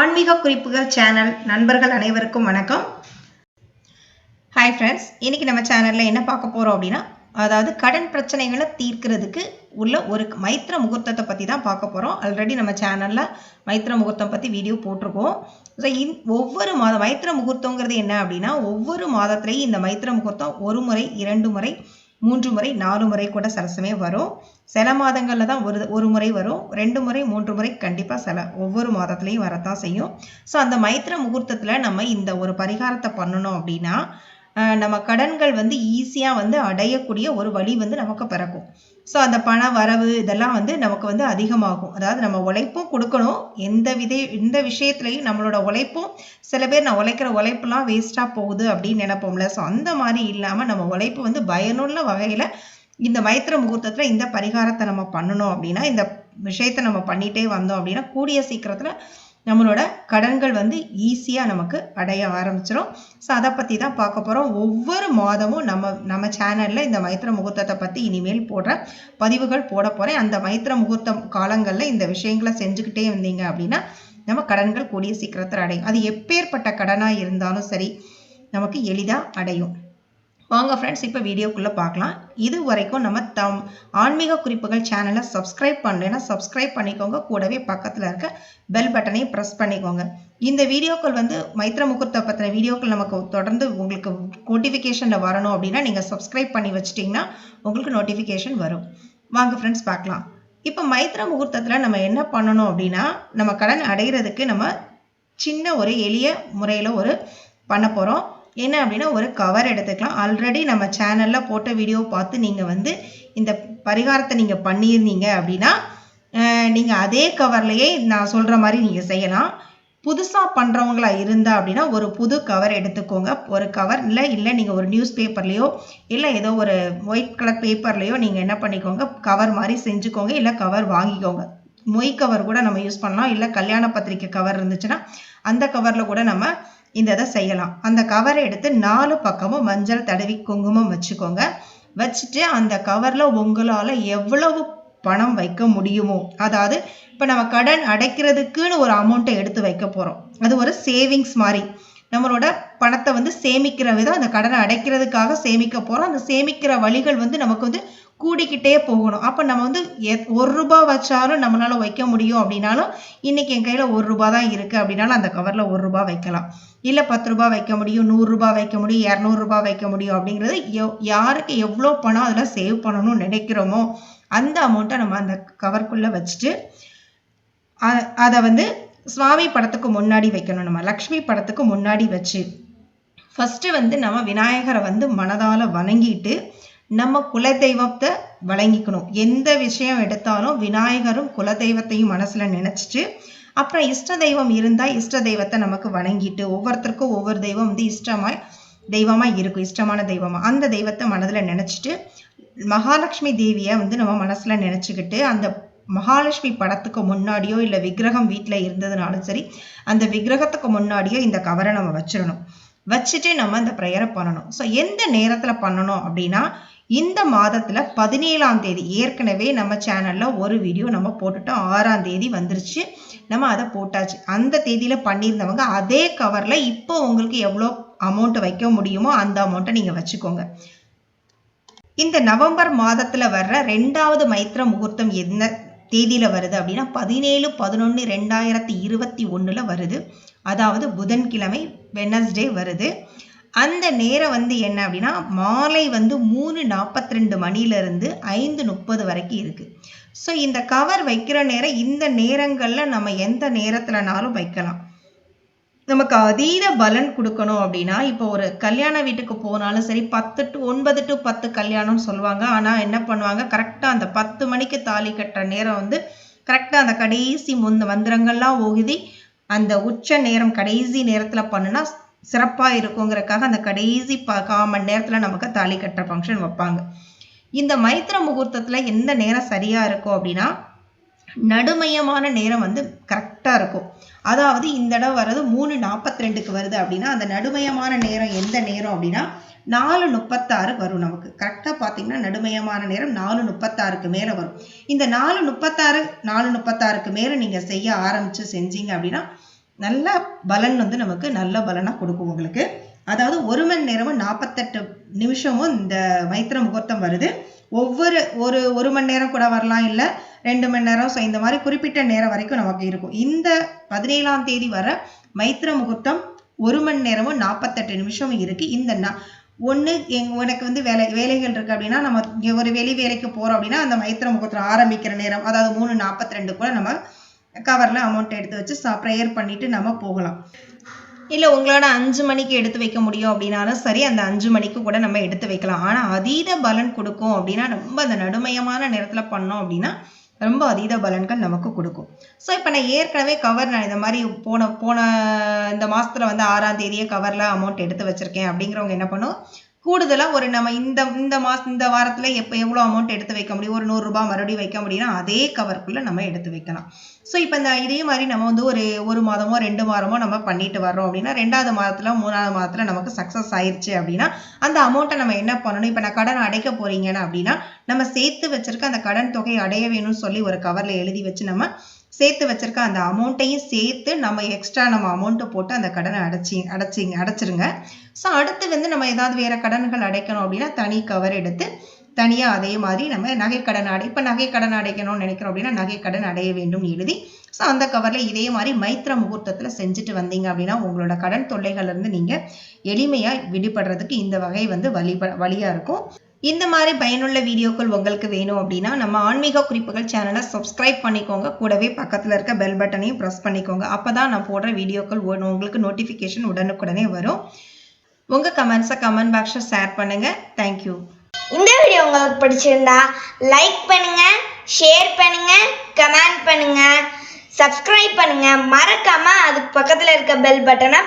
ஆன்மீக குறிப்புகள் சேனல் நண்பர்கள் அனைவருக்கும் வணக்கம். ஹாய் ஃப்ரெண்ட்ஸ் இன்னைக்கு நம்ம சேனலில் என்ன பார்க்க போகிறோம் அப்படின்னா அதாவது கடன் பிரச்சனைகளை தீர்க்கிறதுக்கு உள்ள ஒரு மைத்திர முகூர்த்தத்தை பற்றி தான் பார்க்க போகிறோம் ஆல்ரெடி நம்ம சேனலில் மைத்திர முகூர்த்தம் பற்றி வீடியோ போட்டிருக்கோம். ஸோ இந் ஒவ்வொரு மாதம் மைத்திர முகூர்த்தங்கிறது என்ன அப்படின்னா ஒவ்வொரு மாதத்துலேயும் இந்த மைத்திர முகூர்த்தம் ஒரு முறை இரண்டு முறை மூன்று முறை நாலு முறை கூட சில சமயம் வரும். சில மாதங்களில் தான் ஒரு ஒரு முறை வரும். ரெண்டு முறை மூன்று முறை கண்டிப்பாக சில ஒவ்வொரு மாதத்துலேயும் வரத்தான் செய்யும். ஸோ அந்த மைத்திர முகூர்த்தத்தில் நம்ம இந்த ஒரு பரிகாரத்தை பண்ணணும் அப்படின்னா நம்ம கடன்கள் வந்து ஈஸியாக வந்து அடையக்கூடிய ஒரு வழி வந்து நமக்கு பிறக்கும். ஸோ அந்த பண வரவு இதெல்லாம் வந்து நமக்கு வந்து அதிகமாகும். அதாவது நம்ம உழைப்பும் கொடுக்கணும். எந்த வித எந்த விஷயத்துலையும் நம்மளோட உழைப்பும் சில பேர் நான் உழைக்கிற உழைப்புலாம் வேஸ்ட்டாக போகுது அப்படின்னு நினைப்போம்ல. ஸோ அந்த மாதிரி இல்லாமல் நம்ம உழைப்பு வந்து பயனுள்ள வகையில் இந்த மைத்திர முகூர்த்தத்தில் இந்த பரிகாரத்தை நம்ம பண்ணணும் அப்படின்னா இந்த விஷயத்தை நம்ம பண்ணிகிட்டே வந்தோம் அப்படின்னா கூடிய சீக்கிரத்தில் நம்மளோட கடன்கள் வந்து ஈஸியாக நமக்கு அடைய ஆரம்பிச்சிடும் ஸோ அதை பற்றி தான் பார்க்க போகிறோம் ஒவ்வொரு மாதமும் நம்ம நம்ம சேனலில் இந்த மைத்திர முகூர்த்தத்தை பற்றி இனிமேல் போடுற பதிவுகள் போட போகிறேன் அந்த மைத்திர முகூர்த்தம் காலங்களில் இந்த விஷயங்களை செஞ்சுக்கிட்டே இருந்தீங்க அப்படின்னா நம்ம கடன்கள் கூடிய சீக்கிரத்தில் அடையும். அது எப்பேற்பட்ட கடனாக இருந்தாலும் சரி நமக்கு எளிதாக அடையும். வாங்க ஃப்ரெண்ட்ஸ் இப்போ வீடியோக்குள்ளே பார்க்கலாம். இது வரைக்கும் நம்ம தம் ஆன்மீக குறிப்புகள் சேனலை சப்ஸ்கிரைப் பண்ணலைன்னா சப்ஸ்கிரைப் பண்ணிக்கோங்க. கூடவே பக்கத்தில் இருக்க பெல் பட்டனையும் ப்ரெஸ் பண்ணிக்கோங்க. இந்த வீடியோக்கள் வந்து மைத்ர முகூர்த்த பற்றின வீடியோக்கள் நமக்கு தொடர்ந்து உங்களுக்கு நோட்டிஃபிகேஷனில் வரணும் அப்படின்னா நீங்கள் சப்ஸ்கிரைப் பண்ணி வச்சிட்டிங்கன்னா உங்களுக்கு நோட்டிஃபிகேஷன் வரும். வாங்க ஃப்ரெண்ட்ஸ் பார்க்கலாம். இப்போ மைத்ர முகூர்த்தத்தில் நம்ம என்ன பண்ணணும் அப்படின்னா நம்ம கடன் அடைகிறதுக்கு நம்ம சின்ன ஒரு எளிய முறையில் ஒரு பண்ண போகிறோம் என்ன அப்படின்னா ஒரு கவர் எடுத்துக்கலாம். ஆல்ரெடி நம்ம சேனலில் போட்ட வீடியோ பார்த்து நீங்கள் வந்து இந்த பரிகாரத்தை நீங்கள் பண்ணியிருந்தீங்க அப்படின்னா நீங்கள் அதே கவர்லையே நான் சொல்கிற மாதிரி நீங்கள் செய்யலாம். புதுசாக பண்ணுறவங்களா இருந்தா அப்படின்னா ஒரு புது கவர் எடுத்துக்கோங்க. ஒரு கவர் இல்லை இல்லை நீங்கள் ஒரு நியூஸ் பேப்பர்லேயோ இல்லை ஏதோ ஒரு ஒயிட் கலர் பேப்பர்லேயோ நீங்கள் என்ன பண்ணிக்கோங்க கவர் மாதிரி செஞ்சுக்கோங்க. இல்லை கவர் வாங்கிக்கோங்க. மொய் கவர் கூட நம்ம யூஸ் பண்ணலாம். இல்லை கல்யாண பத்திரிக்கை கவர் இருந்துச்சுன்னா அந்த கவரில் கூட நம்ம இந்த இதை செய்யலாம். அந்த கவரை எடுத்து நாலு பக்கமும் மஞ்சள் தடவி குங்குமம் வச்சுக்கோங்க. வச்சுட்டு அந்த கவரில் உங்களால் எவ்வளவு பணம் வைக்க முடியுமோ அதாவது இப்போ நம்ம கடன் அடைக்கிறதுக்குன்னு ஒரு அமௌண்ட்டை எடுத்து வைக்க போகிறோம் அது ஒரு சேவிங்ஸ் மாதிரி. நம்மளோட பணத்தை வந்து சேமிக்கிற விதம் அந்த கடனை அடைக்கிறதுக்காக சேமிக்க போகிறோம் அந்த சேமிக்கிற வழிகள் வந்து நமக்கு வந்து கூடிக்கிட்டே போகணும். அப்போ நம்ம வந்து எத் ஒரு ரூபா வச்சாலும் நம்மளால வைக்க முடியும் அப்படின்னாலும் இன்னைக்கு என் கையில் ஒரு ரூபா தான் இருக்குது அப்படின்னாலும் அந்த கவரில் ஒரு ரூபா வைக்கலாம். இல்லை பத்து ரூபா வைக்க முடியும் நூறுரூபா வைக்க முடியும் இரநூறுபா வைக்க முடியும் அப்படிங்கிறது எவ் யாருக்கு எவ்வளோ பணம் அதில் சேவ் பண்ணணும்னு நினைக்கிறோமோ அந்த அமௌண்ட்டை நம்ம அந்த கவர்க்குள்ளே வச்சுட்டு அதை வந்து சுவாமி படத்துக்கு முன்னாடி வைக்கணும். நம்ம லக்ஷ்மி படத்துக்கு முன்னாடி வச்சு ஃபஸ்ட்டு வந்து நம்ம விநாயகரை வந்து மனதால் வணங்கிட்டு நம்ம குலதெய்வத்தை வழங்கிக்கணும் எந்த விஷயம் எடுத்தாலும் விநாயகரும் குலதெய்வத்தையும் மனசில் நினச்சிட்டு அப்புறம் இஷ்ட தெய்வம் இருந்தால் இஷ்ட தெய்வத்தை நமக்கு வணங்கிட்டு ஒவ்வொருத்தருக்கும் ஒவ்வொரு தெய்வம் வந்து இஷ்டமாக தெய்வமாக இருக்கும். இஷ்டமான தெய்வமாக அந்த தெய்வத்தை மனதில் நினச்சிட்டு மகாலட்சுமி தேவியை வந்து நம்ம மனசில் நினச்சிக்கிட்டு அந்த மகாலட்சுமி படத்துக்கு முன்னாடியோ இல்லை விக்கிரகம் வீட்டில் இருந்ததுனாலும் சரி அந்த விக்கிரகத்துக்கு முன்னாடியோ இந்த கவரை நம்ம வச்சிடணும் வச்சுட்டு நம்ம அந்த ப்ரேயரை பண்ணணும். ஸோ எந்த நேரத்தில் பண்ணணும் அப்படின்னா இந்த மாதத்தில் பதினேழாம் தேதி ஏற்கனவே நம்ம சேனலில் ஒரு வீடியோ நம்ம போட்டுட்டோம். ஆறாம் தேதி வந்துருச்சு. நம்ம அதை போட்டாச்சு. அந்த தேதியில் பண்ணியிருந்தவங்க அதே கவரில் இப்போ உங்களுக்கு எவ்வளோ அமௌண்ட் வைக்க முடியுமோ அந்த அமௌண்ட்டை நீங்கள் வச்சுக்கோங்க. இந்த நவம்பர் மாதத்தில் வர்ற ரெண்டாவது மைத்திர முகூர்த்தம் என்ன தேதியில் வருது அப்படின்னா பதினேழு பதினொன்று ரெண்டாயிரத்தி இருபத்தி ஒன்றில் வருது. அதாவது புதன்கிழமை வெனஸ்டே வருது. அந்த நேரம் வந்து என்ன அப்படின்னா மாலை வந்து மூணு நாற்பத்தி ரெண்டு மணிலேருந்து ஐந்து முப்பது வரைக்கும் இருக்குது ஸோ இந்த கவர் வைக்கிற நேரம் இந்த நேரங்களில் நம்ம எந்த நேரத்துலனாலும் வைக்கலாம். நமக்கு அதீத பலன் கொடுக்கணும் அப்படின்னா இப்போ ஒரு கல்யாண வீட்டுக்கு போனாலும் சரி பத்து டு ஒன்பது டு பத்து கல்யாணம்னு சொல்லுவாங்க. ஆனால் என்ன பண்ணுவாங்க? கரெக்டாக அந்த பத்து மணிக்கு தாலி கட்டுற நேரம் வந்து கரெக்டாக அந்த கடைசி முந்த மந்திரங்கள்லாம் ஓகுதி அந்த உச்ச நேரம் கடைசி நேரத்தில் பண்ணுனா சிறப்பாக இருக்குங்கிறக்காக அந்த கடைசி ப மணி நேரத்தில் நமக்கு தாலி கட்டுற ஃபங்க்ஷன் வைப்பாங்க. இந்த மைத்திர முகூர்த்தத்தில் எந்த நேரம் சரியாக இருக்கும் அப்படின்னா நடுமையமான நேரம் வந்து கரெக்டாக இருக்கும். அதாவது இந்த இடம் வர்றது மூணு நாற்பத்தி ரெண்டுக்கு வருது அப்படின்னா அந்த நடுமையமான நேரம் எந்த நேரம் அப்படின்னா நாலு முப்பத்தாறு வரும் நமக்கு. கரெக்டாக பார்த்தீங்கன்னா நடுமையமான நேரம் நாலு முப்பத்தாறுக்கு மேலே வரும். இந்த நாலு முப்பத்தாறு நாலு முப்பத்தாறுக்கு மேலே நீங்கள் செய்ய ஆரம்பித்து செஞ்சீங்க அப்படின்னா நல்ல பலன் வந்து நமக்கு நல்ல பலனாக கொடுக்கும் உங்களுக்கு. அதாவது ஒரு மணி நேரமும் நாற்பத்தெட்டு நிமிஷமும் இந்த மைத்திர முகூர்த்தம் வருது. ஒவ்வொரு ஒரு ஒரு மணி நேரம் கூட வரலாம் இல்லை. ரெண்டு மணி நேரம். ஸோ இந்த மாதிரி குறிப்பிட்ட நேரம் வரைக்கும் நமக்கு இருக்கும். இந்த பதினேழாம் தேதி வர மைத்திர முகூர்த்தம் ஒரு மணி நேரமும் நாற்பத்தெட்டு நிமிஷமும் இருக்குது இந்த ஒன்று எங் உனக்கு வந்து வேலை வேலைகள் இருக்குது அப்படின்னா நம்ம இங்கே ஒரு வெளி வேலைக்கு போகிறோம் அப்படின்னா அந்த மைத்திர முகூர்த்தம் ஆரம்பிக்கிற நேரம் அதாவது மூணு நாற்பத்தி ரெண்டு கூட நம்ம கவரில் அமௌண்ட் எடுத்து வச்சு ப்ரேயர் பண்ணிவிட்டு நம்ம போகலாம். இல்லை உங்களோட அஞ்சு மணிக்கு எடுத்து வைக்க முடியும் அப்படின்னாலும் சரி அந்த அஞ்சு மணிக்கு கூட நம்ம எடுத்து வைக்கலாம். ஆனால் அதீத பலன் கொடுக்கும் அப்படின்னா ரொம்ப அந்த நடுமையமான நேரத்தில் பண்ணோம் அப்படின்னா ரொம்ப அதீத பலன்கள் நமக்கு கொடுக்கும். ஸோ இப்போ நான் ஏற்கனவே கவர் நான் இந்த மாதிரி போன போன இந்த மாதத்தில் வந்து ஆறாம் தேதியே கவரில் அமௌண்ட் எடுத்து வச்சுருக்கேன் அப்படிங்கிறவங்க என்ன பண்ணும்? கூடுதலாக ஒரு நம்ம இந்த இந்த மாதம் இந்த வாரத்தில் எப்போ எவ்வளோ அமௌண்ட் எடுத்து வைக்க முடியும்? ஒரு நூறுரூபா மறுபடியும் வைக்க முடியும்னா அதே கவருக்குள்ளே நம்ம எடுத்து வைக்கலாம். ஸோ இப்போ இந்த இதே மாதிரி நம்ம வந்து ஒரு ஒரு மாதமோ ரெண்டு மாதமோ நம்ம பண்ணிட்டு வர்றோம் அப்படின்னா ரெண்டாவது மாதத்தில் மூணாவது மாதத்தில் நமக்கு சக்ஸஸ் ஆயிடுச்சு அப்படின்னா அந்த அமௌண்ட்டை நம்ம என்ன பண்ணணும்? இப்போ நான் கடன் அடைக்க போகிறீங்கன்னா அப்படின்னா நம்ம சேர்த்து வச்சிருக்க அந்த கடன் தொகையை அடைய வேணும்னு சொல்லி ஒரு கவரில் எழுதி வச்சு நம்ம சேர்த்து வச்சிருக்க அந்த அமௌண்ட்டையும் சேர்த்து நம்ம எக்ஸ்ட்ரா நம்ம அமௌண்ட்டை போட்டு அந்த கடனை அடைச்சி அடைச்சிங்க அடைச்சிருங்க. ஸோ அடுத்து வந்து நம்ம ஏதாவது வேறு கடன்கள் அடைக்கணும் அப்படின்னா தனி கவர் எடுத்து தனியாக அதே மாதிரி நம்ம நகை கடன் அடை இப்போ நகை கடன் அடைக்கணும்னு நினைக்கிறோம் அப்படின்னா நகை கடன் அடைய வேண்டும் எழுதி. ஸோ அந்த கவரில் இதே மாதிரி மைத்திர முகூர்த்தத்தில் செஞ்சுட்டு வந்தீங்க அப்படின்னா உங்களோட கடன் தொல்லைகள்லேருந்து நீங்கள் எளிமையாக விடுபடுறதுக்கு இந்த வகை வந்து வழி வழியாக இருக்கும். இந்த மாதிரி பயனுள்ள வீடியோக்கள் உங்களுக்கு வேணும் அப்படின்னா நம்ம ஆன்மீக குறிப்புகள் சேனலை சப்ஸ்கிரைப் பண்ணிக்கோங்க. கூடவே பக்கத்தில் இருக்க பெல் பட்டனையும் ப்ரெஸ் பண்ணிக்கோங்க. அப்போ தான் நான் போடுற வீடியோக்கள் ஒ- உங்களுக்கு நோட்டிஃபிகேஷன் உடனுக்குடனே வரும். உங்கள் கமெண்ட்ஸை கமெண்ட் பாக்ஸில் ஷேர் பண்ணுங்கள் தேங்க்யூ இந்த வீடியோ உங்களுக்கு பிடிச்சிருந்தா லைக் பண்ணுங்கள் ஷேர் பண்ணுங்கள் கமெண்ட் பண்ணுங்கள் சப்ஸ்கிரைப் பண்ணுங்கள் மறக்காமல் அதுக்கு பக்கத்தில் இருக்க பெல் பட்டனை